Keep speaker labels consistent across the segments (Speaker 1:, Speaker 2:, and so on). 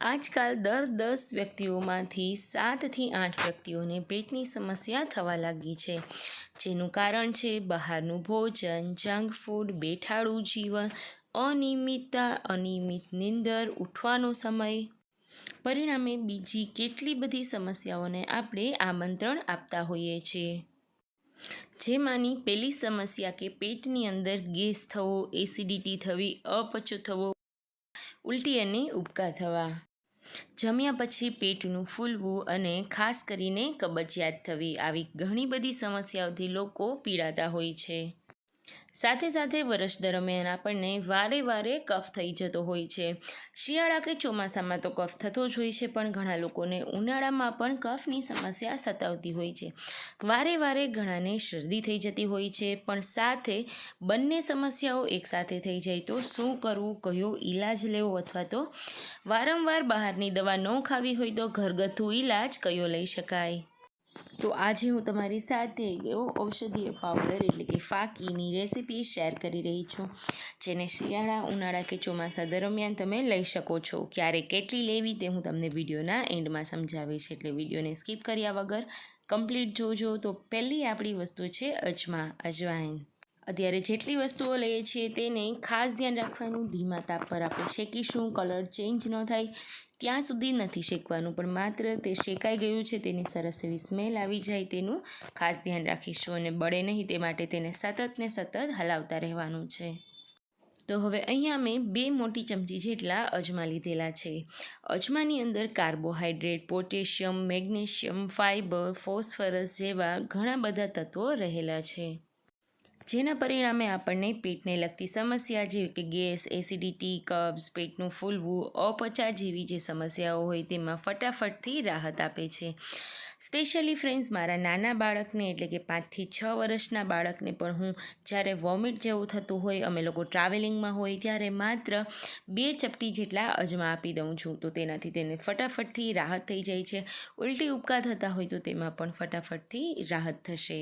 Speaker 1: આજકાલ દર દસ વ્યક્તિઓમાંથી સાતથી આઠ વ્યક્તિઓને પેટની સમસ્યા થવા લાગી છે, જેનું કારણ છે બહારનું ભોજન, જંક ફૂડ, બેઠાડું જીવન, અનિયમિતતા, અનિયમિત નીંદર, ઉઠવાનો સમય. પરિણામે બીજી કેટલી બધી સમસ્યાઓને આપણે આમંત્રણ આપતા હોઈએ છીએ. જેમાંની પહેલી સમસ્યા કે પેટની અંદર ગેસ થવો, એસિડિટી થવી, અપચો થવો, ઉલટી અને ઉબકા થવા. જમ્યા પછી પેટનું ફૂલવું અને ખાસ કરીને કબજિયાત થવી, આવી ઘણી બધી સમસ્યાઓથી લોકો પીડાતા હોય છે. સાથે સાથે વર્ષ દરમિયાન આપણને વારે વારે કફ થઈ જતો હોય છે. શિયાળા કે ચોમાસામાં તો કફ થતો જ હોય છે, પણ ઘણા લોકોને ઉનાળામાં પણ કફની સમસ્યા સતાવતી હોય છે. વારે વારે ઘણાને શરદી થઈ જતી હોય છે, પણ સાથે બંને સમસ્યાઓ એકસાથે થઈ જાય તો શું કરવું, કયો ઈલાજ લેવો અથવા તો વારંવાર બહારની દવા ન ખાવી હોય તો ઘરગથ્થુ ઈલાજ કયો લઈ શકાય? તો આજે હું તમારી સાથે એવો ઔષધીય પાવડર એટલે કે ફાકીની રેસીપી શેર કરી રહી છું, જેને શિયાળા, ઉનાળા કે ચોમાસા દરમિયાન તમે લઈ શકો છો. ક્યારે કેટલી લેવી તે હું તમને વિડીયોના એન્ડમાં સમજાવીશ, એટલે વિડીયોને સ્કીપ કર્યા વગર કમ્પ્લીટ જોજો તો પહેલી આપણી વસ્તુ છે અજમા, અજવાઈન. અત્યારે જેટલી વસ્તુઓ લઈએ છીએ તેને ખાસ ધ્યાન રાખવાનું ધીમા તાપ પર આપણે શેકીશું, કલર ચેન્જ ન થાય, ત્યાં સુધી નથી શેકવાનું, પણ માત્ર તે શેકાઈ ગયું છે તેની સરસ એવી સ્મેલ આવી જાય તેનું ખાસ ધ્યાન રાખીશું અને બળે નહીં તે માટે તેને સતત ને સતત હલાવતા રહેવાનું છે. તો હવે અહીંયા મેં બે મોટી ચમચી જેટલા અજમા લીધેલા છે. અજમાની અંદર carbohydrate, potassium, magnesium fibre phosphorus જેવા ઘણા બધા તત્વો રહેલા છે. જેના પરિણામે આપણને પેટને લગતી સમસ્યા જેવી કે ગેસ, એસિડિટી, કબ્સ, પેટનું ફૂલવું, અપચા જેવી જે સમસ્યાઓ હોય તેમાં ફટાફટથી રાહત આપે છે. સ્પેશિયલી ફ્રેન્ડ્સ મારા નાના બાળકને એટલે કે પાંચથી છ વર્ષના બાળકને પણ હું જ્યારે વોમિટ જેવું થતું હોય, અમે લોકો ટ્રાવેલિંગમાં હોય ત્યારે માત્ર બે ચપટી જેટલા અજમા આપી દઉં છું. તો તેનાથી તેને ફટાફટથી રાહત થઈ જાય છે. ઉલટી ઉપકા થતા હોય તો તેમાં પણ ફટાફટથી રાહત થશે.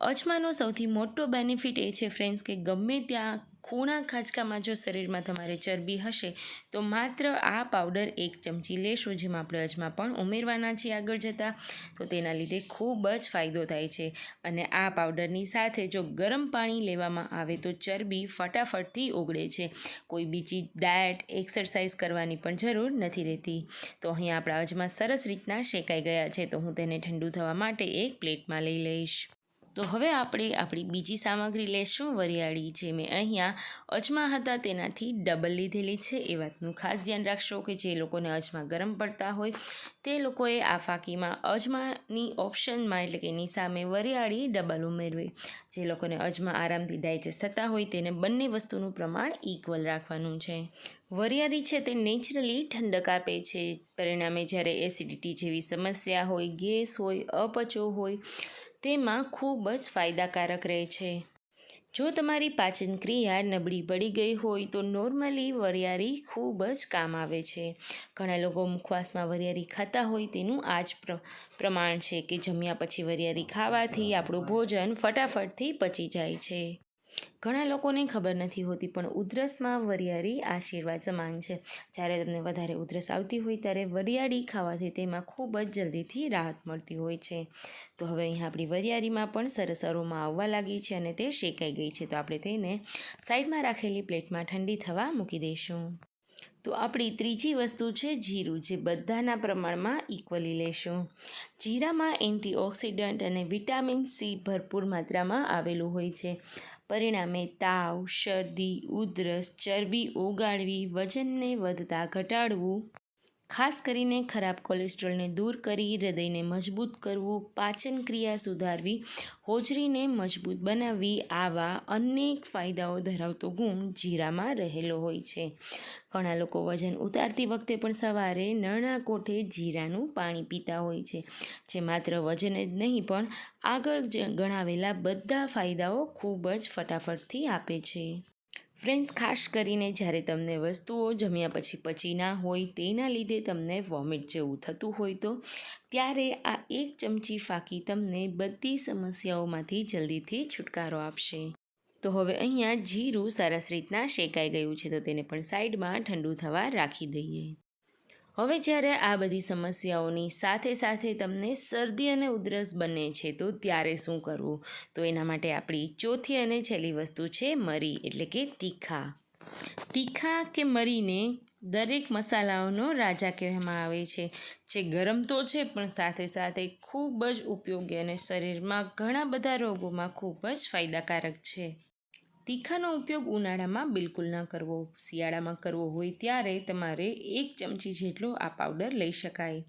Speaker 1: અજમાનો સૌથી મોટો બેનિફિટ એ છે ફ્રેન્ડ્સ કે ગમે ત્યાં ખૂણા ખાંચકામાં જો શરીરમાં તમારે ચરબી હશે, તો માત્ર આ પાવડર એક ચમચી લેશો, જેમાં આપણે અજમા પણ ઉમેરવાના છીએ આગળ જતાં. તો તેના લીધે ખૂબ જ ફાયદો થાય છે. અને આ પાવડરની સાથે જો ગરમ પાણી લેવામાં આવે, તો ચરબી ફટાફટથી ઓગળે છે. કોઈ બીજી ડાયટ એક્સરસાઇઝ કરવાની પણ જરૂર નથી રહેતી. તો અહીં આપણા અજમા સરસ રીતના શેકાઈ ગયા છે. તો હું તેને ઠંડુ થવા માટે એક પ્લેટમાં લઈ લઈશ. તો હવે આપણે આપણી બીજી સામગ્રી લેશું, વરિયાળી જે મેં અહીંયા અજમા હતા તેનાથી ડબલ લીધેલી છે. એ વાતનું ખાસ ધ્યાન રાખશો કે જે લોકોને અજમા ગરમ પડતા હોય તે લોકોએ આ ફાંકીમાં અજમાની ઓપ્શનમાં એટલે કે એની સામે વરિયાળી ડબલ ઉમેરવી. જે લોકોને અજમા આરામથી ડાયજેસ્ટ થતા હોય તેને બંને વસ્તુનું પ્રમાણ ઇક્વલ રાખવાનું છે. વરિયાળી છે તે નેચરલી ઠંડક આપે છે. પરિણામે જ્યારે એસિડિટી જેવી સમસ્યા હોય, ગેસ હોય, અપચો હોય તેમાં ખૂબ જ ફાયદાકારક રહે છે. જો તમારી પાચન ક્રિયા નબળી પડી ગઈ હોય તો નોર્મલી વરિયાળી ખૂબ જ કામ આવે છે. ઘણા લોકો મુખવાસમાં વરિયાળી ખાતા હોય તેનું આ જ પ્રમાણ છે કે જમ્યા પછી વરિયાળી ખાવાથી આપણું ભોજન ફટાફટથી પચી જાય છે. ઘણા લોકોને ખબર નથી હોતી, પણ ઉધરસમાં વરિયાળી આશીર્વાદ સમાન છે. જ્યારે તમને વધારે ઉધરસ આવતી હોય, ત્યારે વરિયાળી ખાવાથી તેમાં ખૂબ જ જલ્દીથી રાહત મળતી હોય છે. તો હવે અહીંયા આપણી વરિયાળીમાં પણ સરસ અરોમાં આવવા લાગી છે અને તે શેકાઈ ગઈ છે. તો આપણે તેને સાઈડમાં રાખેલી પ્લેટમાં ઠંડી થવા મૂકી દઈશું. તો આપણી ત્રીજી વસ્તુ છે જીરું, જે બધાના પ્રમાણમાં ઇક્વલી લેશું. જીરામાં એન્ટીઓક્સિડન્ટ અને વિટામિન સી ભરપૂર માત્રામાં આવેલું હોય છે. પરિણામે તાવ, શરદી, ઉધરસ, ચરબી ઓગાળવી, વજનને વધતા ઘટાડવું ખાસ કરીને ખરાબ કોલેસ્ટ્રોલને દૂર કરી, હૃદયને મજબૂત કરવું, પાચન ક્રિયા સુધારવી, હોજરીને મજબૂત બનાવવી, આવા અનેક ફાયદાઓ ધરાવતો ગુણ જીરામાં રહેલો હોય છે. ઘણા લોકો વજન ઉતારતી વખતે પણ સવારે નરણા કોઠે જીરાનું પાણી પીતા હોય છે, જે માત્ર વજન જ નહીં, પણ આગળ ગણાવેલા બધા ફાયદાઓ ખૂબ જ ફટાફટથી આપે છે. ફ્રેન્ડ્સ, ખાસ કરીને જ્યારે તમને વસ્તુઓ જમ્યા પછી પચી ના હોય તેના લીધે તમને વોમિટ જેવું થતું હોય તો, ત્યારે આ એક ચમચી ફાકી તમને બધી સમસ્યાઓમાંથી જલ્દીથી છુટકારો આપશે. તો હવે અહીંયા જીરું, સરસ રીતના શેકાઈ ગયું છે, તો તેને પણ સાઈડમાં ઠંડુ થવા રાખી દઈએ. હવે જ્યારે આ બધી સમસ્યાઓની સાથે સાથે તમને શરદી અને ઉધરસ બને છે, તો ત્યારે શું કરવું? તો એના માટે આપણી ચોથી અને છેલ્લી વસ્તુ છે મરી, એટલે કે તીખા. તીખા કે મરીને દરેક મસાલાઓનો રાજા કહેવામાં આવે છે, જે ગરમ તો છે, પણ સાથે સાથે ખૂબ જ ઉપયોગી અને શરીરમાં ઘણા બધા રોગોમાં ખૂબ જ ફાયદાકારક છે. તીખાનો ઉપયોગ ઉનાળામાં બિલકુલ ન કરવો. શિયાળામાં કરવો હોય ત્યારે તમારે એક ચમચી જેટલો આ પાવડર લઈ શકાય.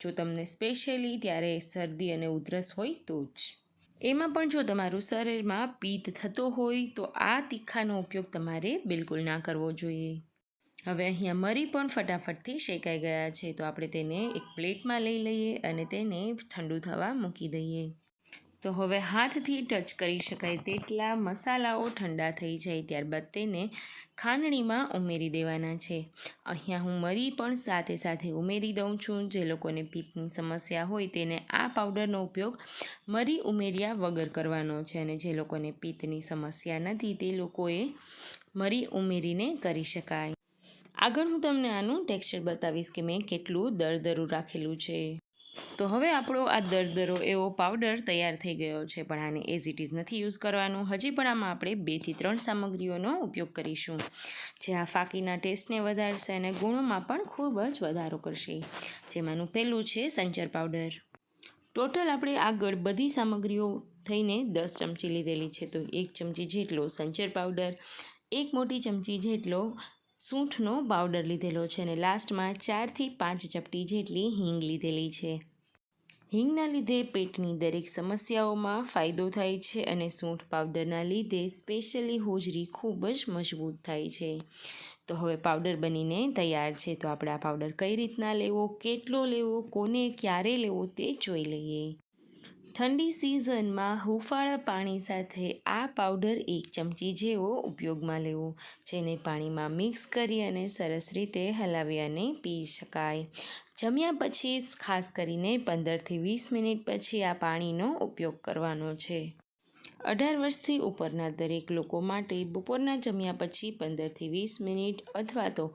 Speaker 1: જો તમને સ્પેશિયલી ત્યારે શરદી અને ઉધરસ હોય તો જ. એમાં પણ જો તમારું શરીરમાં પિત્ત થતો હોય તો આ તીખાનો ઉપયોગ તમારે બિલકુલ ના કરવો જોઈએ. હવે અહીંયા મરી પણ ફટાફટથી શેકાઈ ગયા છે. તો આપણે તેને એક પ્લેટમાં લઈ લઈએ અને તેને ઠંડુ થવા મૂકી દઈએ. તો હવે હાથથી ટચ કરી શકાય તેટલા મસાલાઓ ઠંડા થઈ જાય ત્યારબાદ તેને ખાંડણીમાં ઉમેરી દેવાના છે. અહીંયા હું મરી પણ સાથે સાથે ઉમેરી દઉં છું. જે લોકોને પિત્તની સમસ્યા હોય તેને આ પાવડરનો ઉપયોગ મરી ઉમેર્યા વગર કરવાનો છે અને જે લોકોને પિત્તની સમસ્યા નથી તે લોકોએ મરી ઉમેરીને કરી શકાય. આગળ હું તમને આનું ટેક્સચર બતાવીશ કે મેં કેટલું દરદરું રાખેલું છે. તો હવે આપણો આ દરદરો એવો પાવડર તૈયાર થઈ ગયો છે, પણ આને એઝ ઇટ ઇઝ નથી યુઝ કરવાનું. હજી પણ આમાં આપણે બેથી ત્રણ સામગ્રીઓનો ઉપયોગ કરીશું. જે આ ફાકીના ટેસ્ટને વધારશે અને ગુણોમાં પણ ખૂબ જ વધારો કરશે. જેમાંનું પહેલું છે સંચર પાવડર ટોટલ આપણે આગળ બધી સામગ્રીઓ થઈને દસ ચમચી લીધેલી છે, તો એક ચમચી જેટલો સંચર પાવડર એક મોટી ચમચી જેટલો સૂંઠનો પાવડર લીધેલો છે અને લાસ્ટમાં ચારથી પાંચ ચપટી જેટલી હિંગ લીધેલી છે. હિંગના લીધે પેટની દરેક સમસ્યાઓમાં ફાયદો થાય છે અને સૂંઠ પાવડરના લીધે સ્પેશિયલી હોજરી ખૂબ જ મજબૂત થાય છે. તો હવે પાવડર બનીને તૈયાર છે. તો આપણે આ પાવડર કઈ રીતના લેવો, કેટલો લેવો, કોને ક્યારે લેવો તે જોઈ લઈએ. ઠંડી સિઝનમાં હુંફાળા પાણી સાથે આ પાવડર એક ચમચી જેવો ઉપયોગમાં લેવો, જેને પાણીમાં મિક્સ કરી અને સરસ રીતે હલાવી અને પી શકાય. જમ્યા પછી ખાસ કરીને પંદરથી વીસ મિનિટ પછી આ પાણીનો ઉપયોગ કરવાનો છે. અઢાર વર્ષથી ઉપરના દરેક લોકો માટે બપોરના જમ્યા પછી પંદરથી વીસ મિનિટ અથવા તો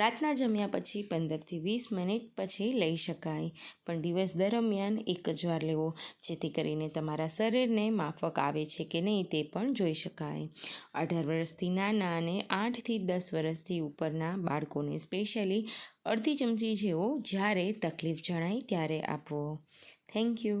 Speaker 1: રાતના જમ્યા પછી પંદરથી વીસ મિનિટ પછી લઈ શકાય. પણ દિવસ દરમિયાન એક જ વાર લેવો, જેથી કરીને તમારા શરીરને માફક આવે છે કે નહીં તે પણ જોઈ શકાય. અઢાર વર્ષથી નાના અને આઠથી દસ વર્ષથી ઉપરના બાળકોને સ્પેશિયલી અડધી ચમચી જેવો જ્યારે તકલીફ જણાય ત્યારે આપવો થેન્ક યુ.